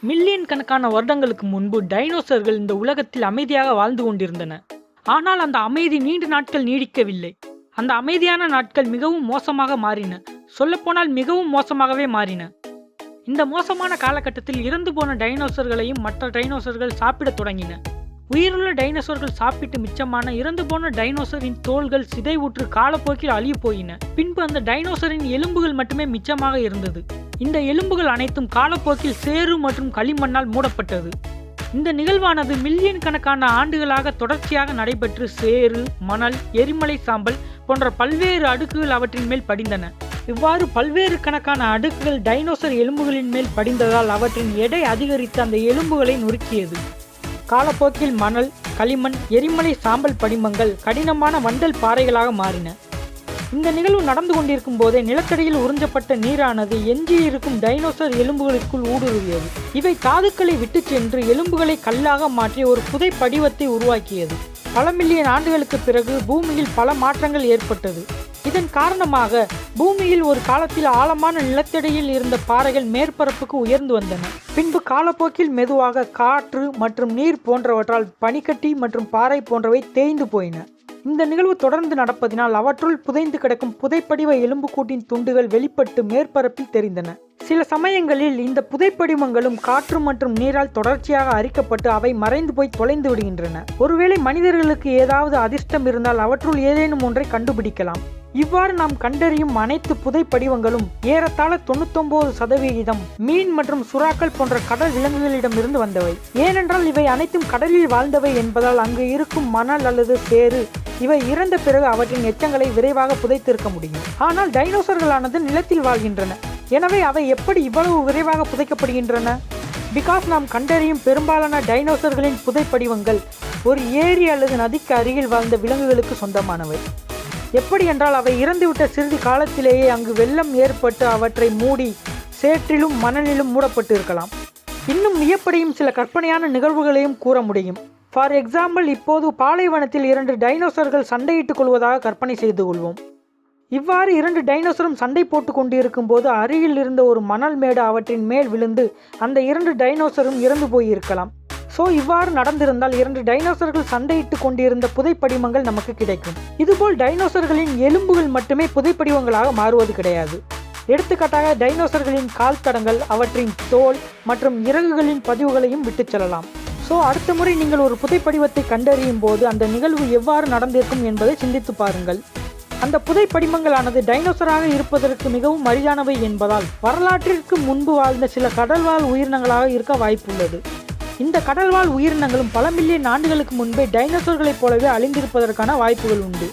Million கணக்கான வருடங்களுக்கு முன்பு டைனோசர்கள் இந்த உலகத்தில் அமைதியாக வாழ்ந்து கொண்டிருந்தன. ஆனால் அந்த அமைதி நீண்ட நாட்கள் நீடிக்கவில்லை. அந்த அமைதியான நாட்கள் மிகவும் மோசமாக மாறின. சொல்லப்போனால் மிகவும் மோசமாகவே மாறின. இந்த மோசமான காலகட்டத்தில் இறந்து போன டைனோசர்களையும் மற்ற டைனோசர்கள் சாப்பிடத் தொடங்கின. உயிருள்ள டைனோசர்கள் சாப்பிட்டு மிச்சமான இறந்து போன டைனோசரின் தோள்கள் சிதைவுற்று காலப்போக்கில் அழிய போயின. பின்பு அந்த டைனோசரின் எலும்புகள் மட்டுமே மிச்சமாக இருந்தது. இந்த எலும்புகள் அனைத்தும் காலப்போக்கில் சேறு மற்றும் களிமண்ணால் மூடப்பட்டது. இந்த நிகழ்வானது மில்லியன் கணக்கான ஆண்டுகளாக தொடர்ச்சியாக நடைபெற்று சேறு மணல் எரிமலை சாம்பல் போன்ற பல்வேறு அடுக்குகள் அவற்றின் மேல் படிந்தன. இவ்வாறு பல்வேறு கணக்கான அடுக்குகள் டைனோசர் எலும்புகளின் மேல் படிந்ததால் அவற்றின் எடை அதிகரித்து அந்த எலும்புகளை நொறுக்கியது. காலப்போக்கில் மணல் களிமண் எரிமலை சாம்பல் படிமங்கள் கடினமான வண்டல் பாறைகளாக மாறின. இந்த நிகழ்வு நடந்து கொண்டிருக்கும் போதே நிலத்தடியில் உறிஞ்சப்பட்ட நீரானது எஞ்சியிருக்கும் டைனோசர் எலும்புகளுக்குள் ஊடுருவியது. இவை தாதுக்களை விட்டுச் சென்று எலும்புகளை கல்லாக மாற்றி ஒரு புதை படிவத்தை உருவாக்கியது. பல மில்லியன் ஆண்டுகளுக்கு பிறகு பூமியில் பல மாற்றங்கள் ஏற்பட்டது. இதன் காரணமாக பூமியில் ஒரு காலத்தில் ஆழமான நிலத்தடியில் இருந்த பாறைகள் மேற்பரப்புக்கு உயர்ந்து வந்தன. பின்பு காலப்போக்கில் மெதுவாக காற்று மற்றும் நீர் போன்றவற்றால் பனிக்கட்டி மற்றும் பாறை போன்றவை தேய்ந்து போயின. இந்த நிகழ்வு தொடர்ந்து நடப்பதினால் அவற்றுள் புதைந்து கிடக்கும் புதைப்படிவ எலும்புக்கூட்டின் துண்டுகள் வெளிப்பட்டு மேற்பரப்பில் தெரிந்தன. சில சமயங்களில் இந்த புதைப்படிமங்களும் காற்று மற்றும் நீரால் தொடர்ச்சியாக அரிக்கப்பட்டு அவை மறைந்து போய் தொலைந்து விடுகின்றன. ஒருவேளை மனிதர்களுக்கு ஏதாவது அதிர்ஷ்டம் இருந்தால் அவற்றுள் ஏதேனும் ஒன்றை கண்டுபிடிக்கலாம். இவ்வாறு நாம் கண்டறியும் அனைத்து புதைப்படிவங்களும் ஏறத்தாழ தொண்ணூத்தொன்பது சதவிகிதம் மீன் மற்றும் சுறாக்கள் போன்ற கடல் விலங்குகளிடமிருந்து வந்தவை. ஏனென்றால் இவை அனைத்தும் கடலில் வாழ்ந்தவை என்பதால் அங்கு இருக்கும் மணல் அல்லது சேறு இவை இறந்த பிறகு அவற்றின் எச்சங்களை விரைவாக புதைத்திருக்க முடியும். ஆனால் டைனோசர்களானது நிலத்தில் வாழ்கின்றன. எனவே அவை எப்படி இவ்வளவு விரைவாக புதைக்கப்படுகின்றன? பிகாஸ் நாம் கண்டறியும் பெரும்பாலான டைனோசர்களின் புதைப்படிவங்கள் ஒரு ஏரி அல்லது நதிக்கு அருகில் வாழ்ந்த விலங்குகளுக்கு சொந்தமானவை. எப்படி என்றால் அவை இறந்துவிட்ட சிறிது காலத்திலேயே அங்கு வெள்ளம் ஏற்பட்டு அவற்றை மூடி சேற்றிலும் மணலிலும் மூடப்பட்டு இருக்கலாம் இன்னும் வியப்படையும் சில கற்பனையான நிகழ்வுகளையும் கூற முடியும். ஃபார் எக்ஸாம்பிள் இப்போது பாலைவனத்தில் இரண்டு டைனோசர்கள் சண்டையிட்டுக் கொள்வதாக கற்பனை செய்து கொள்வோம். இவ்வாறு இரண்டு டைனோசரும் சண்டை போட்டு கொண்டிருக்கும் போது அருகில் இருந்த ஒரு மணல் மேடு அவற்றின் மேல் விழுந்து அந்த இரண்டு டைனோசரும் இறந்து போயிருக்கலாம். ஸோ இவ்வாறு நடந்திருந்தால் இரண்டு டைனோசர்கள் சண்டையிட்டு கொண்டிருந்த புதைப்படிமங்கள் நமக்கு கிடைக்கும். இதுபோல் டைனோசர்களின் எலும்புகள் மட்டுமே புதைப்படிவங்களாக மாறுவது கிடையாது. எடுத்துக்காட்டாக டைனோசர்களின் கால் தடங்கள் அவற்றின் தோல் மற்றும் இறகுகளின் பதிவுகளையும் விட்டுச் செல்லலாம். ஸோ அடுத்த முறை நீங்கள் ஒரு புதைப்படிவத்தை கண்டறியும் போது அந்த நிகழ்வு எவ்வாறு நடந்திருக்கும் என்பதை சிந்தித்து பாருங்கள். அந்த புதைப்படிமங்களானது டைனோசராக இருப்பதற்கு மிகவும் அரிதானவை என்பதால் வரலாற்றிற்கு முன்பு வாழ்ந்த சில கடல்வாழ் உயிரினங்களாக இருக்க வாய்ப்புள்ளது. இந்த கடல்வாழ் உயிரினங்களும் பல மில்லியன் ஆண்டுகளுக்கு முன்பே டைனோசர்களைப் போலவே அழிந்திருப்பதற்கான வாய்ப்புகள் உண்டு.